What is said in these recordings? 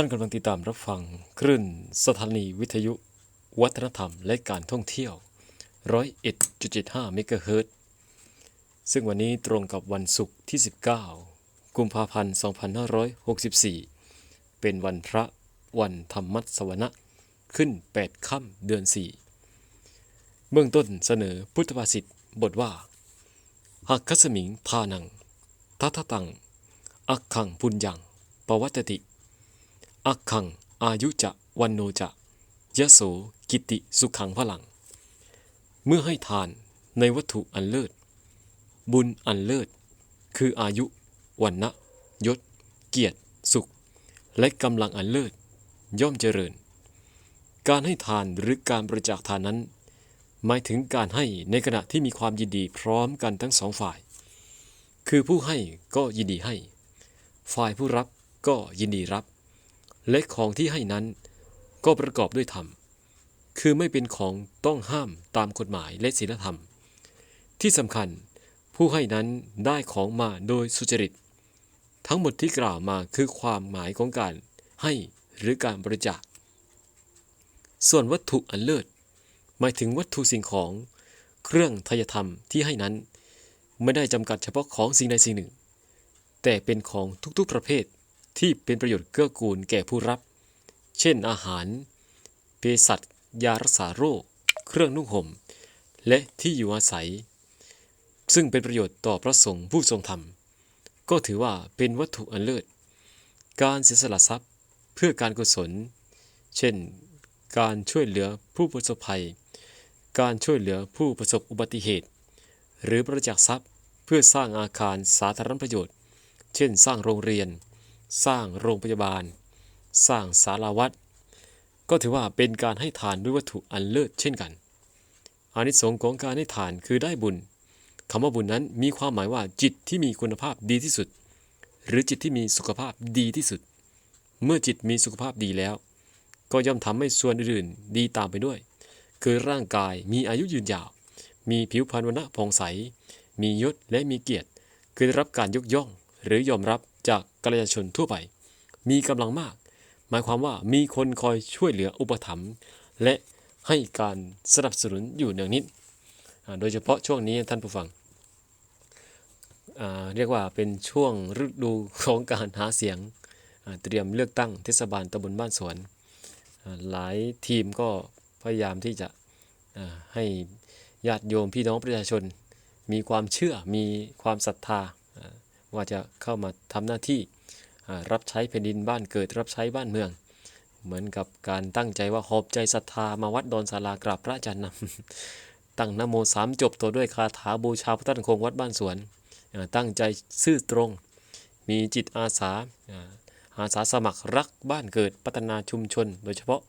ท่านกำลังติดตามรับฟังคลื่นสถานีวิทยุ วัฒนธรรมและการท่องเที่ยว 101.75 เมกะเฮิรตซึ่งวันนี้ตรงกับวันศุกร์ที่ 19 กุมภาพันธ์ 2564 เป็นวันพระวันธรรมัสวนะขึ้น 8 ค่ำเดือน 4 เบื้องต้นเสนอพุทธภาษิตบทว่า หักคัสมิงพานังทัทตัง อักขังพุญญังปวัตติ อักขัง อายุจะ วันโนจะยะโส กิติ สุขังพลัง เมื่อให้ทานในวัตถุอันเลิศ บุญอันเลิศ คืออายุ วันนะยศ เกียรติ สุข และกำลังอันเลิศ ย่อมเจริญ การให้ทานหรือการบริจาคทานนั้น หมายถึงการให้ในขณะที่มีความยินดีพร้อมกันทั้งสองฝ่าย คือผู้ให้ก็ยินดีให้ ฝ่ายผู้รับก็ยินดีรับ และของที่ให้นั้นก็ประกอบด้วยธรรม คือไม่เป็นของต้องห้ามตามกฎหมายและศีลธรรม ที่สำคัญผู้ให้นั้นได้ของมาโดยสุจริต ทั้งหมดที่กล่าวมาคือความหมายของการให้หรือการบริจาค ส่วนวัตถุอันเลิศ หมายถึงวัตถุสิ่งของเครื่องทยธรรมที่ให้นั้น ไม่ได้จำกัดเฉพาะของสิ่งใดสิ่งหนึ่ง แต่เป็นของทุกๆประเภท ที่เป็นประโยชน์เกื้อกูลแก่ผู้รับ เช่นอาหาร เภสัชยารักษาโรค เครื่องนุ่งห่ม และที่อยู่อาศัย ซึ่งเป็นประโยชน์ต่อพระสงฆ์ผู้ทรงธรรม ก็ถือว่าเป็นวัตถุอันเลิศ การเสียสละทรัพย์เพื่อการกุศล เช่น การช่วยเหลือผู้ประสบภัย การช่วยเหลือผู้ประสบอุบัติเหตุ หรือบริจาคทรัพย์เพื่อสร้างอาคารสาธารณประโยชน์ เช่น สร้างโรงเรียน สร้างโรงพยาบาล สร้างศาลาวัดก็ถือว่าเป็นการให้ทานด้วยวัตถุอันเลิศเช่นกันอานิสงส์ของการให้ทานคือได้บุญคำว่าบุญนั้นมีความหมายว่าจิตที่มีคุณภาพดีที่สุด หรือจิตที่มีสุขภาพดีที่สุด เมื่อจิตมีสุขภาพดีแล้ว ก็ย่อมทำให้ส่วนอื่นๆดีตามไปด้วย คือร่างกายมีอายุยืนยาว มีผิวพรรณวรรณะผ่องใส มียศและมีเกียรติ คือได้รับการยกย่อง หรือยอมรับ จากกัลยาชนทั่วไป มีกำลังมาก หมายความว่ามีคนคอยช่วยเหลืออุปถัมภ์และให้การสนับสนุนอยู่เนืองนิด โดยเฉพาะช่วงนี้ท่านผู้ฟัง เรียกว่าเป็นช่วงฤดูของการหาเสียง เตรียมเลือกตั้งเทศบาลตำบลบ้านสวน หลายทีมก็พยายามที่จะให้ญาติโยมพี่น้องประชาชน มีความเชื่อมีความศรัทธา ว่าจะเข้ามาทำหน้าที่รับใช้แผ่นดินบ้านเกิดรับใช้บ้านเมือง เหมือนกับการตั้งใจว่าหอบใจศรัทธามาวัดดอนศาลากราบพระอาจารย์นำตั้งนโมสามจบตัวด้วยคาถาบูชาพระท่านคงวัดบ้านสวน ตั้งใจซื่อตรง มีจิตอาสาอาสาสมัครรักบ้านเกิดพัฒนาชุมชน โดยเฉพาะ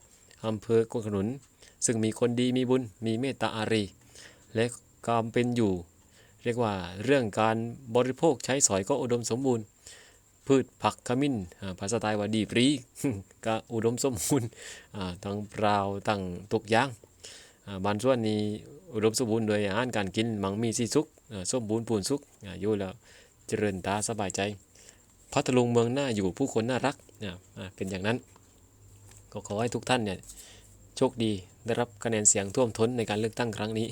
อำเภอกวงขนุน ซึ่งมีคนดีมีบุญมีเมตตาอารี และความเป็นอยู่ เรียกว่าเรื่องการบริโภคใช้สอยก็อุดมสมบูรณ์ พืชผักขมิ้นภาษาไทยว่าดีปรีก็อุดมสมบูรณ์ทั้งเปล่าทั้งตกยางบางส่วนนี้อุดมสมบูรณ์โดยอาหารการกินมังมีสีสุกสมบูรณ์ปูนสุกอายู่แล้วเจริญตาสบายใจพัทลุงเมืองน่าอยู่ผู้คนน่ารักเนี่ยเป็นอย่างนั้น ก็ขอให้ทุกท่านเนี่ยโชคดี ได้รับคะแนนเสียงท่วมท้นในการเลือกตั้งครั้งนี้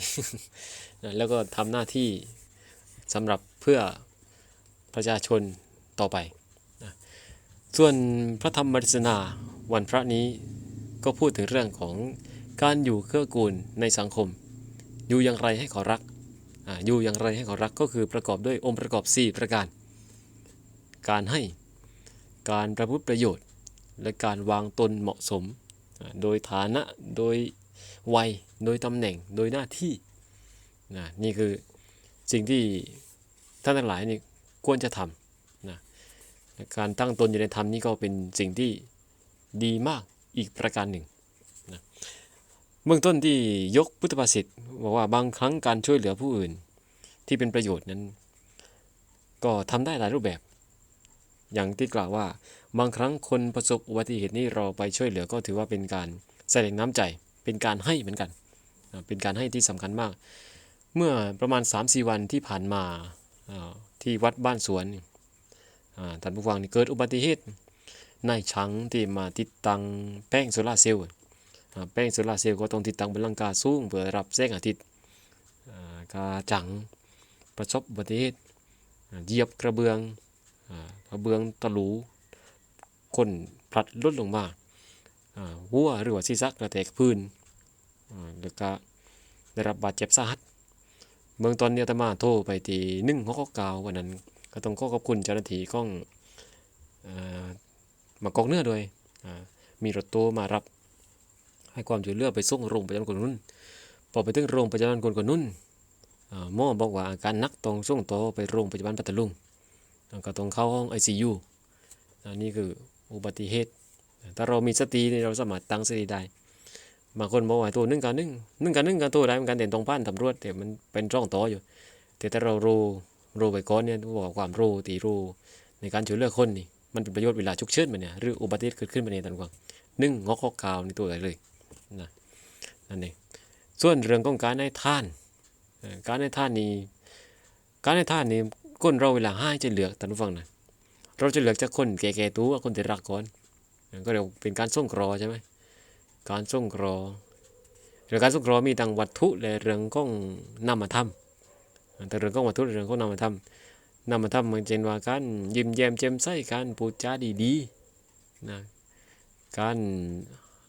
แล้วก็ทำหน้าที่สำหรับเพื่อประชาชนต่อไปนะส่วนพระธรรมเทศนาวันพระนี้ก็พูดถึงเรื่องของการอยู่เกื้อกูลในสังคม อยู่อย่างไรให้เขารักออยู่อย่างไรให้เขารักก็คือประกอบด้วยองค์ประกอบ 4 ประการ การให้การประพฤติประโยชน์ และการวางตนเหมาะสม โดยฐานะโดย วัย โดยตำแหน่ง โดยหน้าที่นะนี่คือสิ่งที่ท่านทั้งหลายนี่ควรจะทำนะการตั้งตนอยู่ในธรรมนี่ก็เป็นสิ่งที่ดีมากอีกประการหนึ่งนะเบื้องต้นที่ยกพุทธภาษิตบอกว่าบางครั้งการช่วยเหลือผู้อื่นที่เป็นประโยชน์นั้น ก็ทำได้หลายรูปแบบ อย่างที่กล่าวว่า บางครั้งคนประสบอุบัติเหตุนี่เราไปช่วยเหลือก็ถือว่าเป็นการแสดงน้ำใจ เป็นการให้เหมือนกันเป็นการให้ที่สำคัญมาก เมื่อประมาณ 3-4 วันที่ผ่านมาที่วัดบ้านสวนท่านผู้ฟังนี่เกิดอุบัติเหตุนายช้างที่มาติดตั้งแป้งโซลาร์เซลล์แป้งโซลาร์เซลล์ก็ต้องติดตั้งบนหลังคาสูงเพื่อรับแสงอาทิตย์กาจังประสบอุบัติเหตุเหยียบกระเบื้องกระเบื้องตะลูคนพลัดลดลงมาอ่าหัวหรือว่าศีรษะกระแทกพื้น แล้วก็ได้รับบาดเจ็บสาหัส เมืองตอนนี้อาตมาโทรไปที่หนึ่งหกเก้าวันนั้น ก็ต้องขอขอบคุณเจ้าหน้าที่ของอ่ามากอกเนื้อด้วยมีรถตู้มารับ ให้ความช่วยเหลือไปส่งโรงพยาบาลคนนุ่นพอไปถึงโรงพยาบาลคนคนนุ่นหมอบอกว่าอาการนักต้องส่งต่อไปโรงพยาบาลปัตตาลุงก็ต้องเข้าห้อง ICU อันนี้คืออุบัติเหตุ ถ้าเรามีสติเราสามารถตั้งสติได้ บางคนบอกว่าตัวหนึ่งกันหนึ่งหนึ่งกันหนึ่งกันตัวได้เหมือนกันแต่ตรงผ่านตำรวจแต่มันเป็นร่องต่ออยู่ แต่ถ้าเรารู้รู้ไปก่อนเนี่ยบอกความรู้ตีรู้ในการช่วยเหลือคนนี่มันเป็นประโยชน์เวลาฉุกเฉินมาเนี่ยหรืออุบัติเหตุเกิดขึ้นมาเนี่ยต่างกว่าหนึ่งงอกข้อกาวในตัวเลยนะนั่นเองส่วนเรื่องของการให้ท่าน การให้ท่านนี่การให้ท่านนี่คนเราเวลาให้จะเหลือกท่านผู้ฟังนะเราจะเหลือกจากคนแก่ๆตัวคนที่รักก่อนก็เรียกว่าเป็นการส่งเครอใช่ไหม การส่งเครอเรื่องการส่งเครอมีทั้งวัตถุและเรื่องของนามธรรมแต่เรื่องของวัตถุและเรื่องของนามธรรมนำมาทำเหมือนเช่นว่าการยิ้มแย้มแจ่มใสการพูดจาดีๆนะการ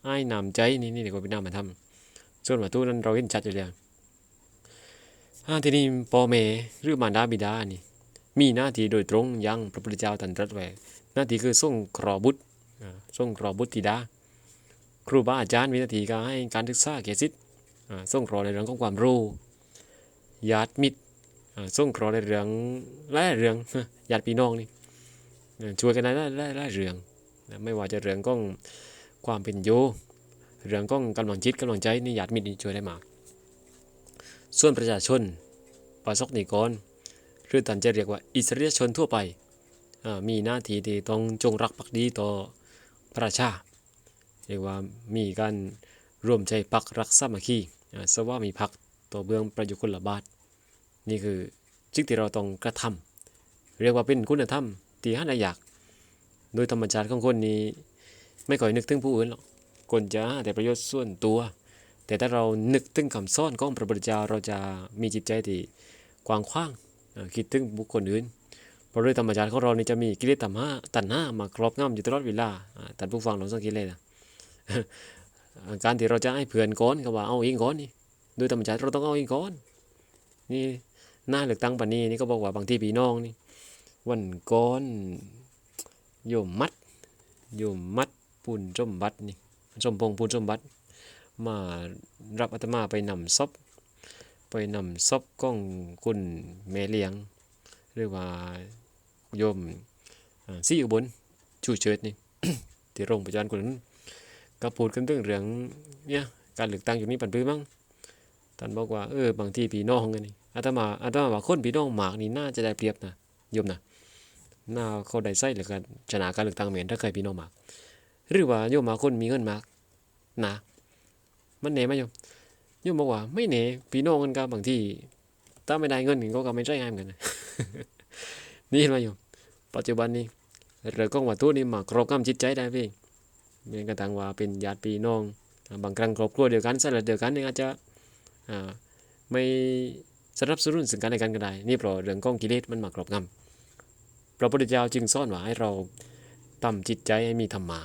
ให้นำใจนี่นี่เดี๋ยวก็เป็นนำมาทำส่วนวัตถุนั้นเราเห็นชัดอยู่แล้วทีนี้พ่อแม่หรือมารดาบิดานี่มีหน้าที่โดยตรงยังพระพุทธเจ้าตรัสตรัสไว้หน้าที่คือส่งคราะห์บุตรส่งคราะห์บุตรธิดา ครูบาอาจารย์มีหน้าที่การให้การศึกษาแก่ศิษย์ส่งคราะห์ในเรื่องของความรู้ญาติมิตรส่งคราะห์ในเรื่องหลายเรื่องญาติพี่น้องนี่ช่วยกันได้หลายหลายหลายเรื่องไม่ว่าจะเรื่องของความเป็นอยู่เรื่องของกำลังจิตกำลังใจนี่ญาติมิตรนี่ช่วยได้มากส่วนประชาชนประสบนิกรหรือท่านจะเรียกว่าอิสริยชนทั่วไปมีหน้าที่ที่ต้องจงรักภักดีต่อประชา เรียกว่ามีการร่วมใจปักรักสามัคคีอ่าสว่ามีพักต่อเบื้องประโยชน์คนละบาทนี่คือสิ่งที่เราต้องกระทำเรียกว่าเป็นคุณธรรมที่หาได้ยาก โดยธรรมชาติของคนนี้ไม่ค่อยนึกถึงผู้อื่นหรอกคนจะแต่ประโยชน์ส่วนตัว แต่ถ้าเรานึกถึงคำสอนของพระพุทธเจ้าเราจะมีจิตใจที่กว้างขวางอ่อคิดถึงบุคคลอื่นเพราะโดยธรรมชาติของเรานี่จะมีกิเลสตัณหาตัณหามาครอบงำอยู่ตลอดเวลาอ่าท่ผู้ฟังลองสังเกตเลยนะ การที่เราจะให้เพื่อนก้อนก็ว่าเอาเองก้อนนี่โดยธรรมชาติเราต้องเอาเองก้อน นี่หน้าเลือกตั้งปานนี้นี่ก็บอกว่าบางที่พี่น้องนี่วันก้อนโยมมัดโยมมัดปูนจมบัดนี่สมพงษ์ปูนจมบัดมารับอาตมาไปนำซบไปนำซบก้องคุณแม่เลี้ยง หรือว่าโยมซี่อุบลชูเชิดนี่ที่โรงพยาบาลคนนั้น ก็พูดกันเรื่องเรื่องเนี่ยการเลือกตั้งอยู่นี่ปันปื้มั้งท่านบอกว่าเออบางที่พี่น้องกันนี่อาตมาอาตมาว่าคนพี่น้องหมากนี่น่าจะได้เปรียบนะโยมนะน่าเขาได้ใส่หรือกันชนะการเลือกตั้งเหมือนถ้าเคยพี่น้องหมาก หรือว่าโยมมาคนมีเงินหมากนะมันเหน่ไหมโยมโยมบอกว่าไม่เหน่พี่น้องกันก็บบางที่ถ้าไม่ได้เงินก็ก็ไม่ใช่ง่ายเหมือนกันนี่เห็นไหมโยมปัจจุบันนี้เรื่องของวัตถุนี่มาครอบงำจิตใจได้พี่ ยนกระทั่งว่าเป็นญาติพี่น้องบางครั้งครอบครัวเดียวกันสลัดเดียวกันนี่อาจจะอ่าไม่สนับสนุนซึ่งกันและกันก็ได้ นี่เพราะเรื่องของกิเลสมันมาครอบงำพระพุทธเจ้าจึงสอนว่าให้เราทำจิตใจให้มีธรรมา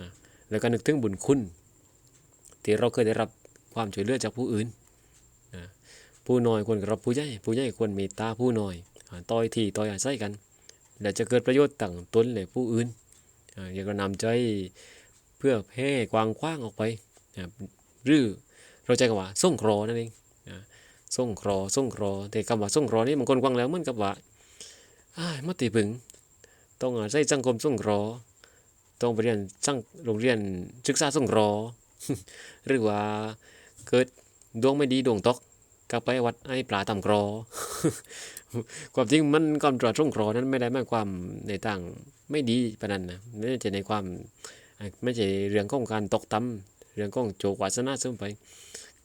นะแล้วก็นึกถึงบุญคุณ ที่เราเคยได้รับความช่วยเหลือจากผู้อื่นนะผู้น้อยควรกับผู้ใหญ่ผู้ใหญ่ควรเมตตาผู้น้อยต่อยที่ต่อยอาศัยกัน และจะเกิดประโยชน์ต่างตนและผู้อื่นอย่ากระนำใจ พื่อแพร่กว้างขว้างออกไปนะหรือเราใจกันว่าส่งครอนั่นเองนะส่งครอส่งครอแต่คำว่าส่งครอนี่บางคนฟังแล้วมันกับว่าอ้ายมติพึงต้องอาศัยสังคมส่งครอต้องไปเรียนสังโรงเรียนศึกษาส่งครอหรือว่าเกิดดวงไม่ดีดวงตกก็ไปวัดไอ้ปลาตำครอความจริงมันความตรวจส่งครอนั้นไม่ได้หมายความในต่างไม่ดีปนนั้นนะไม่ใช่ในความ ไม่ใช่เรื่องของการตกต่ำเรื่องของโจกวาสนาซึ่งไป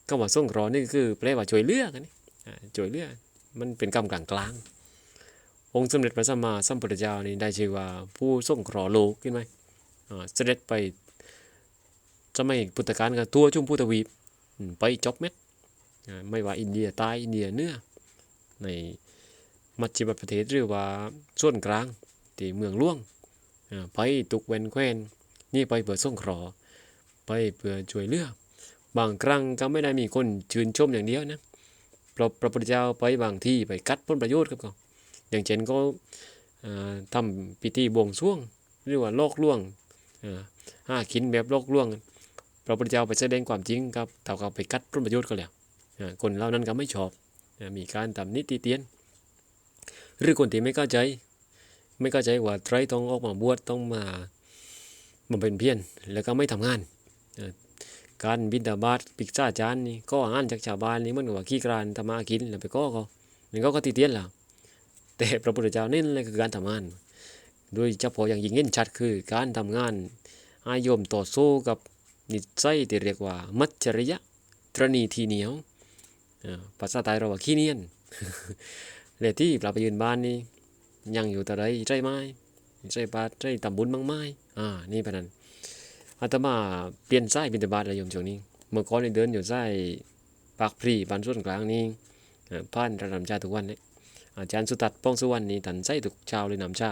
คำว่าส่งราะห์นี่คือแปลว่าช่วยเลือกันนี่ช่วยเลือกมันเป็นคำกลางกลางองค์สมเด็จพระสัมมาสัมพุทธเจ้านี่ได้ชื่อว่าผู้ส่งราะห์โลกขึ้นไหมอ่าเสด็จไปสมัยพุทธกาลก็ตัวจุ่มพุทธวีปไปจบเม็ดอ่าไม่ว่าอินเดียใต้อินเดียเนื้อในมัชชิมประเทศหรือว่าส่วนกลางที่เมืองหลวงอ่าไปตุกเวนแควน นี่ไปเพื่อส่งเครอไปเพื่อช่วยเหลือบางครั้งก็ไม่ได้มีคนชื่นชมอย่างเดียวนะพระพระพุทธเจ้าไปบางที่ไปกัดผลประโยชน์ครับเขาอย่างเช่นก็อ่าทำพิธีบวงสรวงหรือว่าโลกล่วงห้าขินแบบโลกล่วง พระพุทธเจ้าไปแสดงความจริงครับเท่ากับไปกัดผลประโยชน์ก็แล้วคนเหล่านั้นก็ไม่ชอบมีการทำนิติเตียน หรือคนที่ไม่เข้าใจ ไม่เข้าใจว่าไตรต้องออกมาบวชต้องมา มาเป็นเพี้ยนแล้วก็ไม่ทำงาน การบินตาบาตปิกษาจานนี่ก็อาหารจากชาวบ้านนี่มันกว่าขี้กรานทำมาหากินแล้วไปก็เขานี่ก็ก็ติเตียนแล้วแต่พระพุทธเจ้าเน้นเลยคือการทำงาน โดยเฉพาะอย่างยิ่งเห็นชัดคือการทำงานอายมต่อสู้กับนิสัยที่เรียกว่า มัจฉริยะตรณีทีเหนียวอ่าภาษาไทยเราว่าขี้เนียนและที่ปลาไปยืนบ้านนี่ยังอยู่แต่ไรใจไม้ ใจบาใจตำบุญบ้างไม้อ่านี่เป็นนั้นอาตมาเปลี่ยนไส้บินตบาตแล้วโยมช่วงนี้ เมื่อก่อนเดินอยู่ไส้ปากพรีบานส่วนกลางนี่อ่าผ่านระดับชาทุกวันเนี่ยอาจารย์สุตัดป้องสุวรรณนี่ตันไส้ทุกเช้าเลยนำชา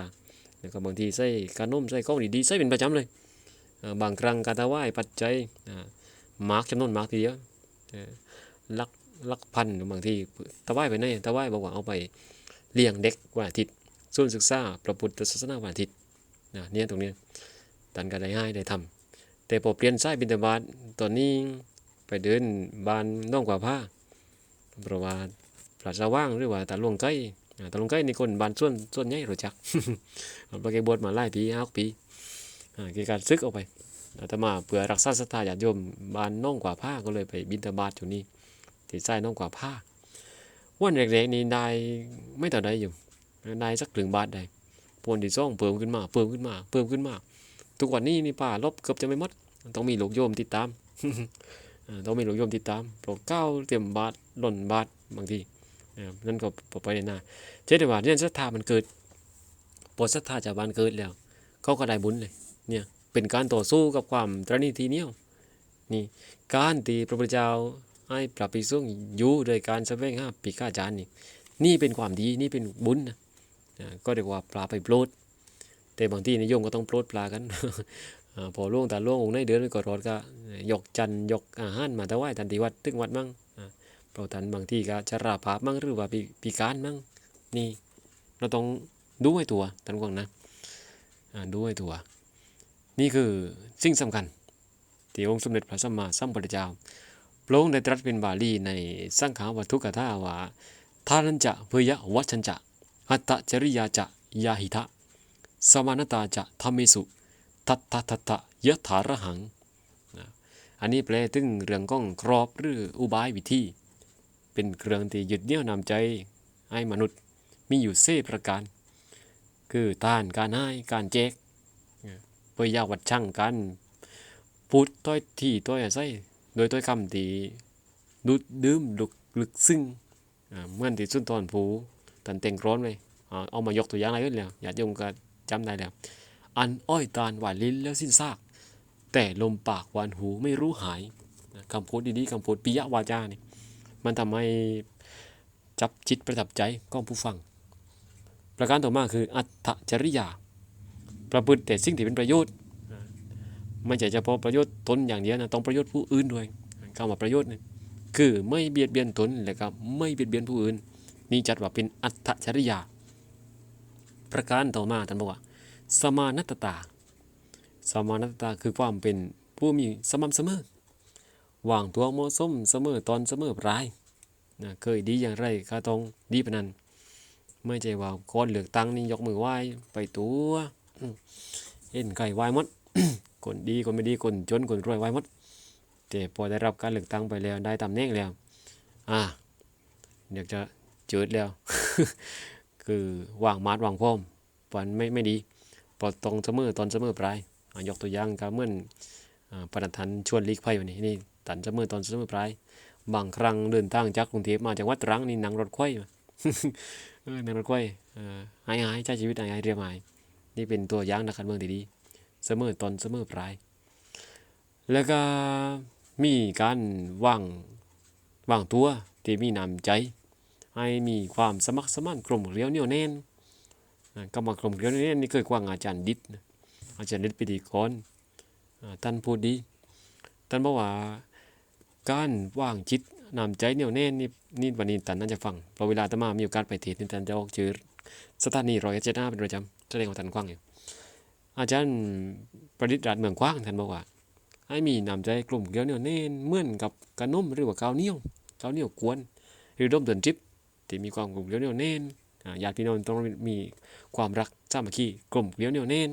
แล้วก็บางทีไส้กานมไส้ก้องดีๆไส้เป็นประจำเลยอ่อบางครั้งการถวายปัจจัยอ่ามาร์กจำนวนมาร์กทีเดียวเอ่อลักลักพันบางทีถวายไปไหนถวายบอกว่าเอาไปเลี้ยงเด็กวันอาทิตย์ ส่วนศึกษาพระพุทธศาสนาวันอาทิตย์นะเนี่ยตรงนี้ตันก็ได้ให้ได้ทำแต่พอเปลี่ยนสายบินตบาตตอนนี้ไปเดินบานน้องกว่าผ้าเพราะว่าพระสว่างหรือว่าตาลวงไก่อ่าตาลวงไก่นี่คนบานส่วนส่วนใหญ่รู้จักพระแกบวชมาหลายปีห้าหกปีอ่าเกี่ยวกับซึกออกไปอาตมาเพื่อรักษาศรัทธาญาติโยมบ้านน้องกว่าผ้าก็เลยไปบินตบาตอยู่นี่ที่ใต้น้องกว่าผ้าวันแรกๆนี่ได้ไม่ต่อได้อยู่ ได้สักถึงบาทได้พวนที่ซ่องเพิ่มขึ้นมา เพิ่มขึ้นมา เพิ่มขึ้นมา ทุกวันนี้นี่ป่าลบเกือบจะไม่หมด ต้องมีลูกโยมติดตามต้องมีลูกโยมติดตามโปรดก้าเตรียมบาทหล่นบาทบางทีนั่นก็ไปในหน้าเจ๊แต่ว่าเนี่ยศรัทธามันเกิดพอศรัทธาจากบ้านเกิดแล้ว เขาก็ได้บุญเลย เนี่ย เป็นการต่อสู้กับความตรณีทีเนี้ยนี่ การตีพระพุทธเจ้าให้ปรับปีสุ่งอยู่โดยการแสวงหาปีกาจารย์นี่ นี่เป็นความดี นี่เป็นบุญนะ ก็เรียกว่าปลาไปโปรดแต่บางที่นิยมก็ต้องโปรดปลากันอพอล่วงตาล่วงองค์ในเดือนก็รอดก็ยกจันยกอาหารมาถวายทันทีวัดตึงวัดมั่งเพราะทันบางที่ก็จะราภาพมั่งหรือว่าปีการมั่งนี่เราต้องดูให้ตัวท่านกวางนะดูให้ตัว นี่คือสิ่งสำคัญ ที่องค์สมเด็จพระสัมมาสัมพุทธเจ้าพระองค์ได้ตรัสเป็นบาลีในสังขาวัตถุกถาว่าทานันจะเวยะวัชันจะ อัตตจริยาจะยาหิทะ สมานตาจะธรรมิสุทัตตะทัตตะยะถาระหัง อันนี้แปลถึงเรื่องของกรอบหรืออุบายวิธี เป็นเครื่องที่ยึดเนี่ยวนำใจให้มนุษย์มีอยู่เซประการ คือต้านการให้การแจกเพื่อยาวัดช่างกันพูดต้อยที่ต้อยอาศัยโดยต้อยคำที่ดูดดื่มลุกลึกซึ้งเมื่อนที่สุนทรภู ตันเต็งร้อนเลยอ่าเอามายกตัวอย่างอะไรขึ้นแล้วญาติโยมก็จำได้แล้ว อันอ้อยตาลหวานลิ้นแล้วสิ้นซาก แต่ลมปากหวานหูไม่รู้หายคำพูดดีๆคำพูดปิยวาจานี่มันทำให้จับจิตประทับใจของผู้ฟัง ประการต่อมาคืออัตถจริยา ประพฤติแต่สิ่งที่เป็นประโยชน์ ไม่ใช่เฉพาะประโยชน์ตนอย่างเดียวนะต้องประโยชน์ผู้อื่นด้วยคำว่าประโยชน์นี่คือไม่เบียดเบียนตนและก็ไม่เบียดเบียนผู้อื่น นี่จัดว่าเป็นอัตถจริยา ประการต่อมาท่านบอกว่า สมานัตตา สมานัตตาคือความเป็นผู้มีสม่ำเสมอวางตัวเหมาะสมเสมอตอนเสมอปลายนะเคยดีอย่างไรก็ต้องดีปนนั้นไม่ใช่ว่าคนเลือกตั้งนี่ยกมือไหว้ไปตัวเห็นใครไหว้มดคนดีคนไม่ดีคนจนคนรวยไหว้มดแต่พอได้รับการเลือกตั้งไปแล้วได้ตำแหน่งแล้ว อ่าอยากจะ จิดแล้ว คือวางมาดวางพร้อมปันไม่ไม่ดีพอตรงเสมอตอนเสมอปลายยกตัวอย่างก็เหมือนอประธานชวนลีกไพ่วันนี้นี่ตันเสมอตอนเสมอปลายบางครั้งเดินทางจากกรุงเทพมาจากวัดตรังนี่นั่งรถไฟมาเออนั่งรถไฟเออหายหายใช้ชีวิตหายหายเรียบหายนี่เป็นตัวอย่างนักการเมืองที่ดีเสมอตอนเสมอปลาย แล้วก็มีการวางวางตัวที่มีน้ำใจ ให้มีความสมัครสมานกลมเกลียวเหนียวแน่นอ่าก็มกลมเกลียวเหนียวแน่นนี่เคยกว้างอาจารย์ดิษอาจารย์ดิษพิธีกรอ่าท่านพูดดีท่านบอกว่าการว่างจิตนำใจเหนียวแน่นนี่นี่วันนี้ท่านน่าจะฟังพราะเวลาตมามีโอกาสไปเทศน์นี่ท่านจะออกชื่อสถานีร้อยเจ็ดห้าเป็นประจำแสดงว่าท่านกว้างอยู่อาจารย์ประดิษฐ์รัตน์เมืองกว้างท่านบอกว่า ให้มีนำใจกลุ่มเกลียวเหนียวแน่นเหมือนกับกระนุ่มหรือว่าข้าวเหนียวข้าวเหนียวกวนหรือร่มเดินทริป ที่มีความกลุ่มเกลียวเหนียวแน่นอ่าญาติพี่น้องต้องมีความรักสามัคคีกลุ่มเกลียวเหนียวแน่น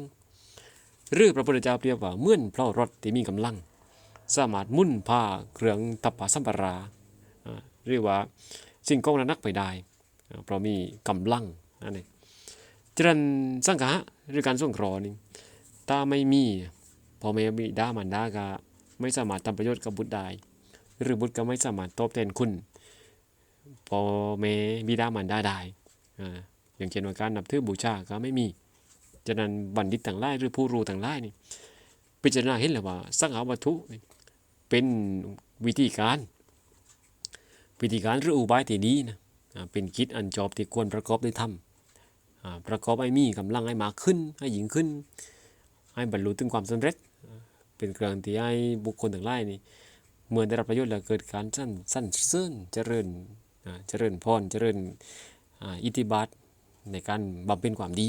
หรือพระพุทธเจ้าเปรียบว่าเมื่อนเพลารถที่มีกำลัง สามารถมุ่นพาเครื่องทัพพาสัมปราอ่าหรือว่าสิ่งของนั้นนักไปได้เพราะมีกำลังนั่นเองจรันสังฆะหรือการส่งคราะห์นี่ถ้าไม่มีพ่อแม่บิดามารดาก็ไม่สามารถทำประโยชน์กับบุตรได้ หรือบุตรก็ไม่สามารถตอบแทนคุณ พ่อแม่บิดามารดาได้อ่าอย่างเช่นว่าการนับถือบูชาก็ไม่มีฉะนั้นบัณฑิตต่างหลายหรือผู้รู้ต่างหลายนี่พิจารณาเห็นแล้วว่าสังหาวัตถุเป็นวิธีการ วิธีการหรืออุบายที่ดีนะเป็นคิดอันจอบที่ควรประกอบด้วยธรรมอ่าประกอบให้มีกำลังให้มากขึ้น ให้ยิ่งขึ้น ให้บรรลุถึงความสำเร็จ เป็นเครื่องที่ให้บุคคลต่างหลายนี่เมื่อได้รับประโยชน์แล้วเกิดการสั้นสั้นเสื่นเจริญ เจริญพรเจริญอิทธิบาทในการบำเพ็ญความดี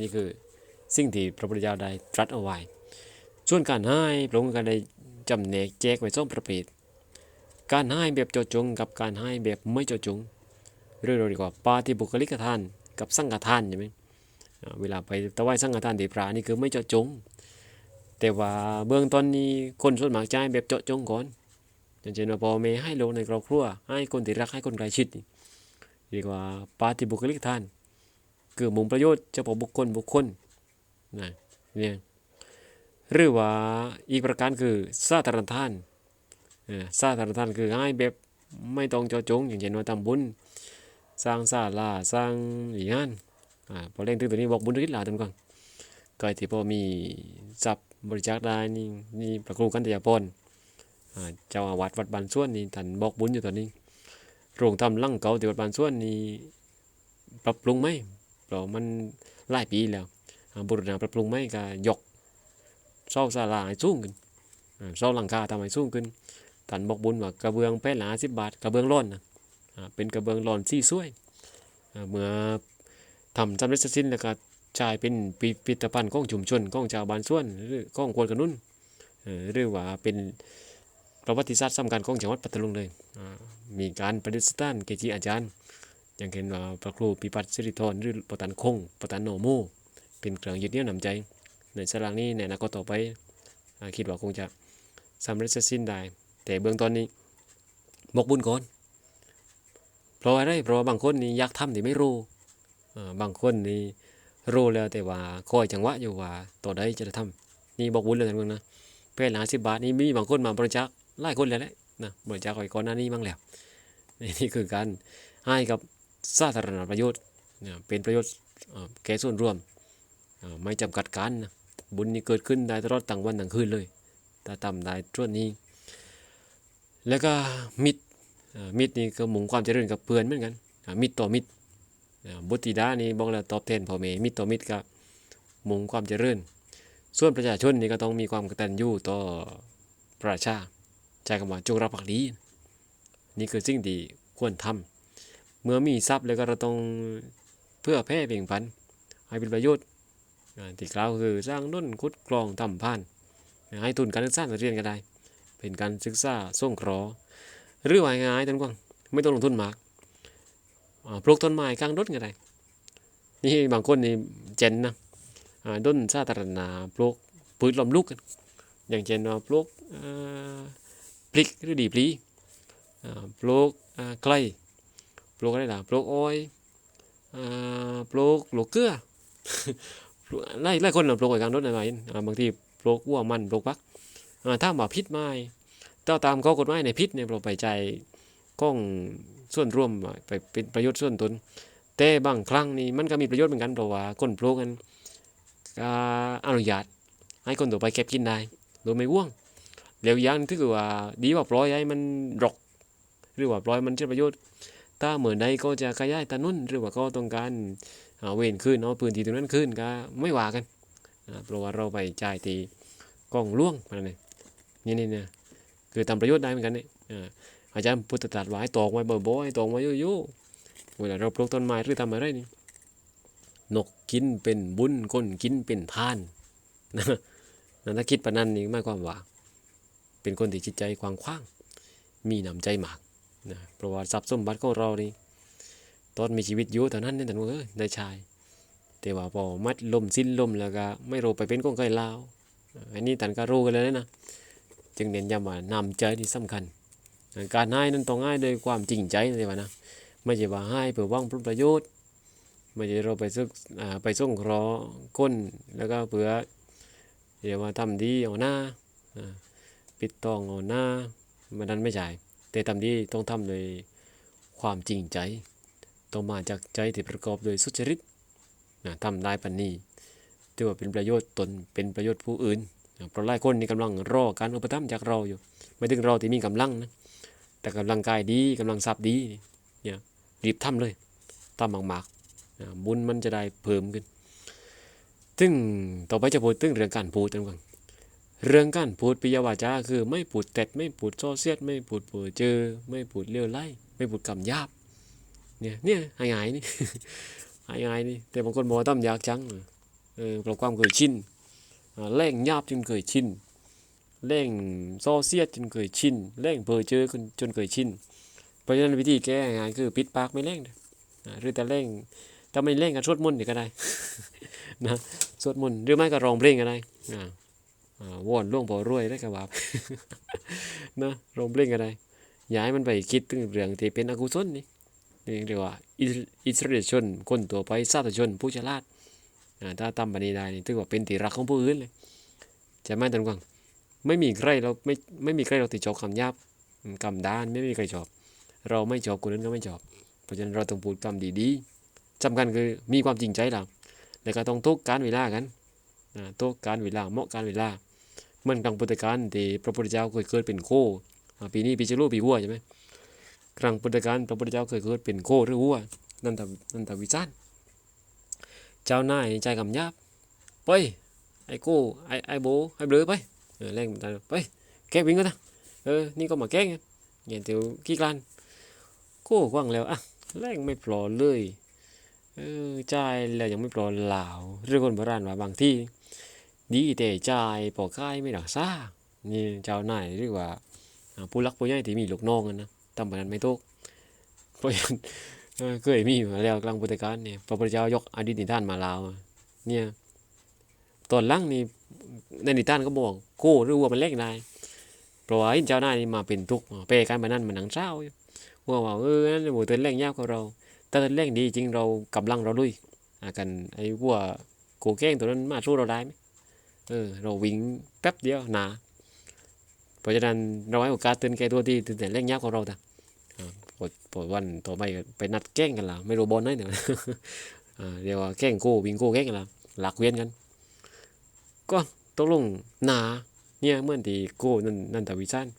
นี่คือสิ่งที่พระพุทธเจ้าได้ตรัสเอาไว้ ส่วนการให้พระองค์ก็ได้จำแนกแจกไว้สองประเภท การให้แบบเจาะจง กับการให้แบบไม่เจาะจงหรือเราเรีกว่าปาฏิบุคลิกทานกับสังฆทานใช่ไหมเวลาไปถวายสังฆทานเดพระนี่คือไม่เจาะจง แต่ว่าเบื้องต้นนี้คนส่วนมากจะให้แบบเจาะจงก่อน อย่างเช่นว่าพ่อแม่ให้ลงในครอบครัว ให้คนที่รักให้คนใกล้ชิดนี่เรียกว่าปาฏิบุคลิกทานคือมุ่งประโยชน์เฉพาะบุคคลบุคคลนะเนี่ยหรือว่าอีกประการคือสาธารณทานสาธารณทานคือให้แบบไม่ต้องเจาะจง อย่างเช่นว่าทำบุญ สร้างศาลาสร้างอย่างนั้นอพอเล่นถึงตัวนี้บอกบุญทุกทิศลาทุกคนก็ที่พอมีทรัพย์บริจาคได้นี่นี่พระครูกันแต่ยาพรอ่า เจ้าอาวัดวัดบานส่วนนี่ท่านบอกบุญอยู่ตอนนี้ โรงทำลังเก่าที่วัดบานส่วนนี่ปรับปรุงไหมเพราะมันหลายปีแล้วบุรณะปรับปรุงไหมก็ยกเสาศาลาให้สูงขึ้นอ่าเสาหลังคาทำให้สูงขึ้นท่านบอกบุญว่ากระเบื้องแผ่นละสิบบาทกระเบื้องร้อนนะเป็นกระเบื้องร้อนสีสวยเมื่อทำสำเร็จสิ้นแล้วก็ใช้เป็นพิพิธภัณฑ์ของชุมชนของชาวบ้านส่วนหรือของควนกระนุ่นเอ่อหรือว่าเป็น ประวัติศาสตร์สำคัญของจังหวัดปัตตานีเลยอ่ามีการประดิษฐานเกจิอาจารย์ อย่างเช่นว่าพระครูปิปัตรสิริธรหรือปตันคงปตันโนโมเป็นเครื่องยึดเหนี่ยวนำใจ ในสลางนี้ในอนาคตต่อไปอ่าคิดว่าคงจะสำเร็จเสร็จสิ้นได้ แต่เบื้องต้นนี้บอกบุญก่อนเพราะอะไรเพราะว่าบางคนนี่อยากทำแต่ไม่รู้อ่าบางคนนี่รู้แล้วแต่ว่าคอยจังหวะอยู่ว่าต่อใดจะได้ทำนี่บอกบุญเลยท่านเพื่อนนะแพนหาสิบบาทนี่มีบางคนมาบริจาค หลายคนแล้วแหละนะบริจาคไปก่อนหน้านี้มั้งแล้วนี่คือการให้กับสาธารณประโยชน์นะเป็นประโยชน์แก่ส่วนรวมไม่จำกัดการนะบุญนี้เกิดขึ้นได้ตลอดทั้งวันทั้งคืนเลยถ้าทำได้ช่วงนี้ แล้วก็มิตรมิตรนี่ก็หมุงความเจริญกับเพื่อนเหมือนกันมิตรต่อมิตรบุตรธิดานี่บอกแล้วตอบแทนพ่อแม่มิตรต่อมิตรก็หมุงความเจริญ ส่วนประชาชนนี่ก็ต้องมีความกตัญญูต่อประชาชน ใช้คำว่าจงรักภักดี นี่คือสิ่งที่ควรทำเมื่อมีทรัพย์แล้วก็เราต้องเพื่อแพร่เบ่งปันให้เป็นประโยชน์ที่กล่าวคือสร้างน้นคุดกรองทำผ่าน ให้ทุนการศึกษาเรียนก็ได้ เป็นการศึกษาส่งเคราะห์หรือว่าง่ายท่านกว้างไม่ต้องลงทุนมากปลูกต้นไม้กลางรถก็ได้นี่บางคนนี่เจนนะด้นสาธารณะปลูกพืชล้มลุกกันอย่างเช่นว่าปลูกอ พริกหรือดีปลีปลูกไกลปลูกอะไรล่ะปลูกอ้อยปลูกปลูกเกลือปลูกหลายหลายคนน่ะปลูกไว้กางรถอะไรอ่าบางทีปลูกวัวมันปลูกพักถ้ามาพิษไม้ถ้าตามข้อกฎหมายในพิษเนี่ยเราไปใจก้องส่วนร่วมไปเป็นประโยชน์ส่วนตนแต่บางครั้งนี่มันก็มีประโยชน์เหมือนกันเพราะว่าคนปลูกกันอนุญาตให้คนตัวไปเก็บกินได้โดยไม่ว่วง แล้วอย่างหนึ่งที่คือว่าดีกว่าปล่อยให้มันรก หรือว่าปล่อยมันใช้ประโยชน์ ถ้าเหมือนใดก็จะขยายถนนหรือว่าก็ต้องการเวนขึ้นเอาพื้นที่ตรงนั้นขึ้นก็ไม่ว่ากันเพราะว่าเราไปจ่ายตีกองล่วงมันนี่นี่นี่เนี่ยคือทำประโยชน์ได้เหมือนกันนี่อาอาจารย์พุทธตรัสไว้ตอกไว้บ่อยๆตอกไว้เยอะๆเวลาเราปลูกต้นไม้หรือทำอะไรนี่นกกินเป็นบุญคนกินเป็นทานนะนั่นถ้าคิดปานนั้นนี่หมายความว่า เป็นคนที่จิตใจกว้างขวาง มีน้ำใจมากนะเพราะว่าทรัพย์สมบัติของเรานี่ตอนมีชีวิตอยู่เท่านั้นนี่แต่ว่าเออได้ชาย แต่ว่าพอมัดลมสิ้นลมแล้วก็ไม่รู้ไปเป็นของใครลาวอันนี้ตันก็รู้กันเลยนะจึงเน้นย้ำว่านำใจที่สำคัญ การให้นั้นต้องให้ด้วยความจริงใจนะว่านะไม่ใช่ว่าให้เพื่อว่างผลประโยชน์ไม่ใช่เราไปซึกไปส่งคราะห์ก้นแล้วก็เพื่อเรียกว่าทำดีเอาหน้า ปิดตองเอาหน้ามันนั้นไม่ใช่แต่ทำดีต้องทำโดยความจริงใจต้องมาจากใจที่ประกอบโดยสุจริตนะทำได้ปันนี้ถือว่าเป็นประโยชน์ตนเป็นประโยชน์ผู้อื่นนะเพราะหลายคนนี่กำลังรอการอุปถัมภ์จากเราอยู่ ไม่ถึงเราที่มีกำลังนะแต่กำลังกายดีกำลังทรัพย์ดีเนี่ยรีบทำเลยทำมากๆนะบุญมันจะได้เพิ่มขึ้นซึ่งต่อไปจะพูดถึงเรื่องการพูดกันก่อน เรื่องการพูดปิยวาจาคือไม่พูดเต็ดไม่พูดโซเซียดไม่พูดเปือเจอ ไม่พูดเลี้ยวไล่ไม่พูดคำยาบเนี่ยเนี่ยหายหายนี่หายหายนี่แต่บางคนบอกว่าต้มยากจังเออเพราะความเคยชินแรงยาบจนเคยชินแรงโซเซียดจนเคยชินแรงเปือเจอจนเคยชินเพราะฉะนั้นวิธีแก้ง่ายคือปิดปากไม่แรงเด้ออ่าหรือแต่แรงถ้าไม่แรงก็สวดมนต์ก็ได้นะสวดมนต์หรือไม่ก็ร้องเพลงก็ได้อ่า วอนล่วงพอรวยได้กับว่านะรมเล่นกันได้ย้ายมันไปคิดถึงเรื่องที่เป็นอกุศลนี่นี่เรียกว่าอิสระชนคนตัวไปสาธชนผู้ฉลาดอ่าถ้าทำบันีได้นี่ถือว่าเป็นที่รักของผู้อื่นเลยจะไม่ตันกวางไม่มีใครเราไม่ไม่มีใครเราติดชอบคำหยาบคำด้านไม่มีใครชอบ เราไม่ชอบคนอื่นก็ไม่ชอบ เพราะฉะนั้นเราต้องพูดคำดีๆสำคัญคือมีความจริงใจเราแล้วก็ต้องทุกการเวลากันอ่าทุกการเวลาเหมาะการเวลา มือนครั้งพุทธกาลที่พระพุทธเจ้าเคยเกิดเป็นโคปีนี้ปีจรูปีวัวใช่ไหมครั้งพุทธกาลพระพุทธเจ้าเคยเกิดเป็นโคหรือวัวนั่นแต่นั่นแต่วิจารณ์เจ้านายใจกำยับไปไอ้โคไอ้ไอ้โบไอ้เบลอไปเออแรงมันไปแกวิ่งก็นะเออนี่ก็มาแกล้งเงี้ยเดี๋ยวขี้กลันโคกว้างแล้วอะแรงไม่ปลอเลยเออใจแล้วยังไม่ปลอเหล่าเรื่องคนโบราณว่าบางที่ ดีแต่ใจายปอกค่ายไม่รักษานี่เจ้านายหรือว่าผู้รักผู้ใหญ่ที่มีลูกน้องกันนะทำแบบนั้นไม่ถูกเพราะฉะนั้นเคยมีมาแล้วกลางพุทธกาลเนี่ยพระพุทธเจ้ายกอดีตนิทานมาลาวเนี่ยตอนหลังนี่ในนิทานก็บอกโก้หรือว่ามันเล็กนายเพราะว่าเห็นเจ้านายนี่มาเป็นทุกข์เปรกันแบบนั้นมันหนังเศร้าอยู่ว่าว่าเออนั่นหมูตัวเล่งยากกว่าเราแต่ตัวเล่งดีจริงเรากำลังเราลุยอากันไอ้วัวโกแก้งตัวนั้นมาสู้เราได้ไหม เออเราวิ่งแป๊บเดียวหนาเพราะฉะนั้นเราให้โอกาสตือนแกตัวที่ตื่นแต่เร่งยากของเราแต่ปวดปวดวันต่อไปไปนัดแก้งกันละไม่รู้บอลไหนเนี่ยเรียกว่าแก้งโก้วิ่งโก้แก้งกันละหลักเวียนกัน ก็ตกลงหนาเนี่ยเมื่อที่โก้นั่นนั่นแต่วิจารณ์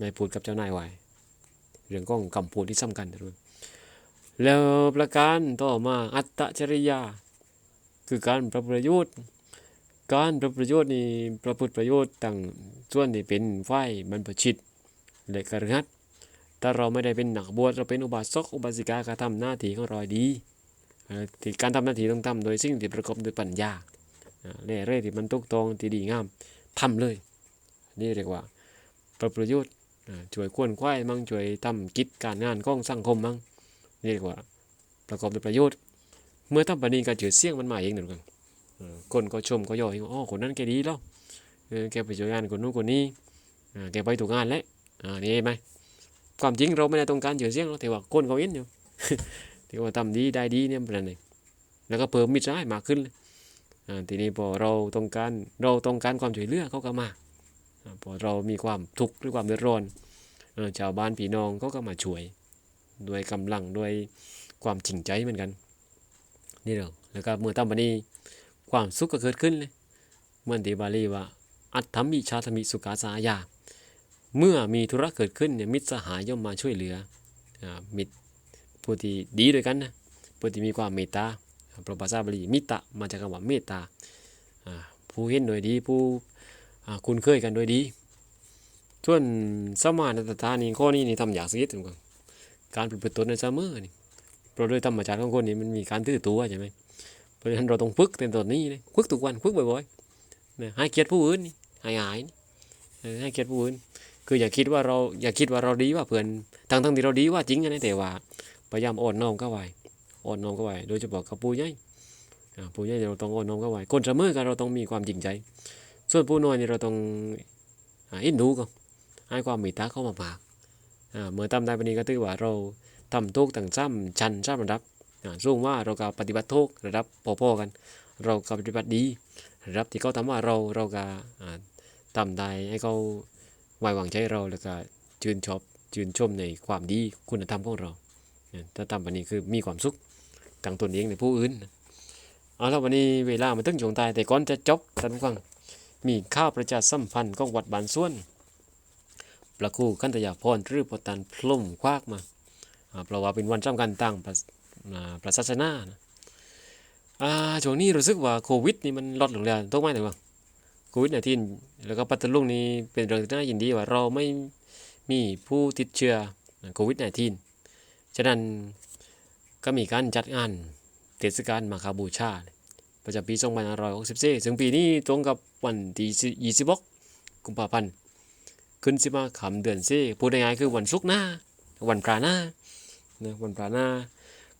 นายพูดกับเจ้านายไว้เรื่องของคำพูดที่สำคัญนะทุกคนแล้วประการต่อมาอัตจริยา คือการประประโยชน์ การประประโยชน์นี่ประพฤติประโยชน์ต่างส่วนที่เป็นฝ่ายบรรพชิตและกระหัตถ้าเราไม่ได้เป็นหนักบวชเราเป็นอุบาสกอุบาสิกาก็ทำหน้าที่ของเราดีเอ่อที่การทำหน้าที่ต้องทำโดยสิ่งที่ประกอบด้วยปัญญาเร่เร่ที่มันถูกต้องที่ดีงามทำเลย นี่เรียกว่าประประโยชน์ช่วยควนควายมั่งช่วยทำกิจการงานของสังคมมั่งนี่เรียกว่าประกอบด้วยประโยชน์ เมื่อทำปานนี้การเฉื่อยเสียงมันมาเองหนึ่งเออ คนก็ชมก็ย่อยอ๋อคนนั้นแกดีแล้วแกไปช่วยงานคนนู้นคนนี้แกไปถูกงานแล้วนี่เห็นไหมความจริงเราไม่ได้ต้องการเฉื่อยเสียงหรอกแต่ว่าคนเขาเห็นอยู่ที่ว่าทำดีได้ดีเนี่ยเป็นอะไรแล้วก็เพิ่มมิตรร้ายมากขึ้นอ่าทีนี้พอเราต้องการเราต้องการความช่วยเหลือเขาก็มาพอเรามีความทุกข์หรือความเดือดร้อนชาวบ้านพี่น้องเขาก็มาช่วยด้วยกำลังด้วยความจริงใจเหมือนกัน นี่เราแล้วก็เมื่อทำปานนี้ ความสุขก็เกิดขึ้นเลยเหมือนที่บาลีว่า อัตถมิชาธมิสุขาสายา เมื่อมีธุระเกิดขึ้นเนี่ยมิตรสหายย่อมมาช่วยเหลืออามิตรผู้ที่ดีด้วยกันนะผู้ที่มีความเมตตาพระภาษาบาลีมิตะมาจากคำว่าเมตตาอ่าผู้เห็นโดยดีผู้อ่าคุ้นเคยกันโดยดีส่วนสมานตตานี่ข้อนี้นี่ทำอย่างสักนิดหนึ่งก่อนการประพฤติตนในเสมอนี่เพราะโดยธรรมชาติของคนนี่มันมีการถือตัวใช่ไหม ราะฉะนั้นเราต้องฝึกในตอนนี้เลยฝึกทุกวันฝึกบ่อยๆนะให้เกียรติผู้อื่นนี่ให้อายให้เกียรติผู้อื่นคืออย่าคิดว่าเราอย่าคิดว่าเราดีว่าเพื่อนทั้งทั้งที่เราดีว่าจริงนะแต่ว่าพยายามอ่อนน้อมเข้าไว้อ่อนน้อมเข้าไว้โดยเฉพาะกับผู้ใหญ่อ่าผู้ใหญ่เราต้องอ่อนน้อมเข้าไว้คนเสมอกันเราต้องมีความจริงใจ ส่วนผู้น้อยนี่เราต้องอินดูก็ให้ความเมตตาเข้ามาฝากเมื่อทำได้ปานนี้ก็ถือว่าเราทำทุกต่างซ้ำชันซ้ำระดับ สูงว่าเราก็ปฏิบัติทุกระดับพอๆกัน เราก็ปฏิบัติดีระดับที่เขาทำว่าเราเราก็ทำได้ให้เขาไว้วางใจเราแล้วก็ชื่นชอบชื่นชมในความดีคุณธรรมของเราถ้าทำแบบนี้คือมีความสุขทั้งตนเองในผู้อื่นเอาละวันนี้เวลามันถึงชงตายแต่ก่อนจะจบท่านผู้ฟังมีข้าวประชาสัมพันธ์ของวัดบานส่วนพระครูขันตยาพรหรือพระตันพลุ่มควากมาเพราะว่าเป็นวันสำคัญตั้ง ประอ่าประศาสนานะอ่าช่วงนี้รู้สึกว่าโควิดนี่มันลดลงแล้วถูกไหมท่านผู้ฟังโควิดในที่แล้วก็ปัตตลุงนี้เป็นเรื่องที่น่ายินดีว่าเราไม่มีผู้ติดเชื้อโควิด -19 ฉะนั้นก็มีการจัดงานเทศกาลมาคาบูชา ประจำปี2564ซึ่งปีนี้ตรงกับวันที่26กุมภาพันธ์ขึ้นสิมาคำเดือนสี่พูดง่ายๆคือวันศุกร์หน้า วันพระหน้านะวันพระหน้า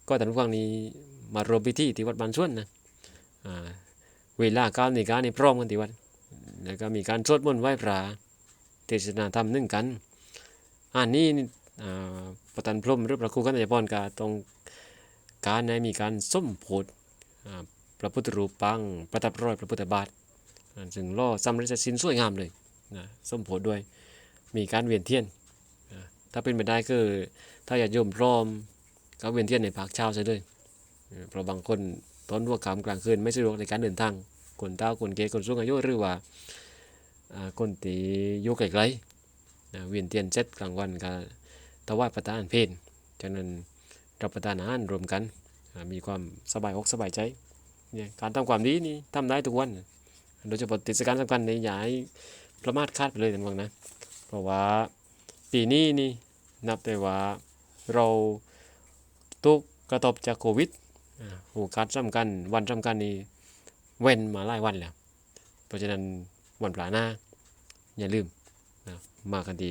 ก็ท่านผู้ฟังนี้มารวมพิธีที่วัดบานส่วนนะเวลาการในการนี่พร้อมกันที่วัดแล้วก็มีการสวดมนต์ไหว้พระเทศนาธรรมนึ่งกัน อันนี้นี่อ่าประธานพรมหรือพระครูกันตยพรกาตรงการในมีการส้มโพธิอ่าพระพุทธรูปปังประทับรอยพระพุทธบาทอ่าถึงล่อสำร็จสินสวยงามเลยนะส้มโพธด้วยมีการเวียนเทียนอ่าถ้าเป็นไปได้ก็ถ้าอยากโยมพร้อม ก็เวียนเทียนในภาคเช้าใช่เลยเพราะบางคนตอนวัวกามกลางคืนไม่สะดวกในการเดินทางคนเฒ่าคนแก่คนสูงอายุหรือว่าคนที่อยู่ไกลๆเวียนเทียนเสร็จกลางวันก็ถวายประทานเพลฉะนั้นรับประทานอาหารรวมกันมีความสบายอกสบายใจเนี่ยการทำความดีนี่ทำได้ทุกวันโดยเฉพาะเทศกาลสำคัญในอย่าให้ประมาทคาดไปเลยท่านผู้ฟังนะ เพราะว่าปีนี้นี่นับได้ว่าเรา ตุกกระทบจากโควิดอ่าโอกาสสำคัญวันสำคัญนี้เว้นมาหลายวันแล้ว เพราะฉะนั้นวันพระหน้า อย่าลืมนะมากันดี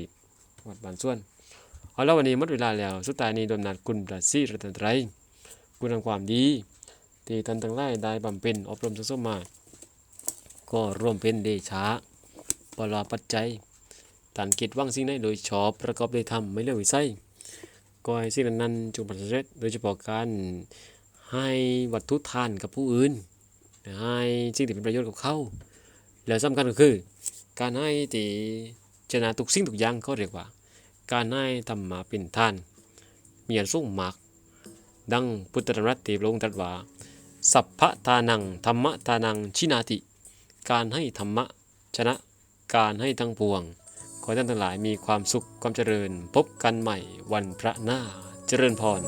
วัดบานส่วน เอาแล้ววันนี้หมดเวลาแล้ว สุดท้ายนี้โดยนัดคุณประสิทธิ์รัตนไตรยคุณทำความดี ที่ท่านทั้งหลายได้บำเพ็ญอบรมสังสมมา ก็ร่วมเป็นเดชะปลาปัจจัยตานกิจว่างสิ่งใดโดยชอบประกอบด้วยธรรมไม่เลือกวิสัย ก็ให้สิ่งนั้นจงประสบเร็จโดยเฉพาะการให้วัตถุทานกับผู้อื่น ให้สิ่งที่เป็นประโยชน์กับเขา แล้วสำคัญก็คือ การให้ที่ชนะทุกสิ่งทุกอย่างเขาเรียกว่า การให้ธรรมาเป็นทาน มีอันสูงมากดังพุทธธรรมรัตติพระองค์ตรัสว่า สัพพะทานังธรรมะทานังชินาติ การให้ธรรมะชนะ การให้ทั้งปวง ขอให้ท่านทั้งหลายมีความสุขความเจริญ พบกันใหม่วันพระหน้า เจริญพร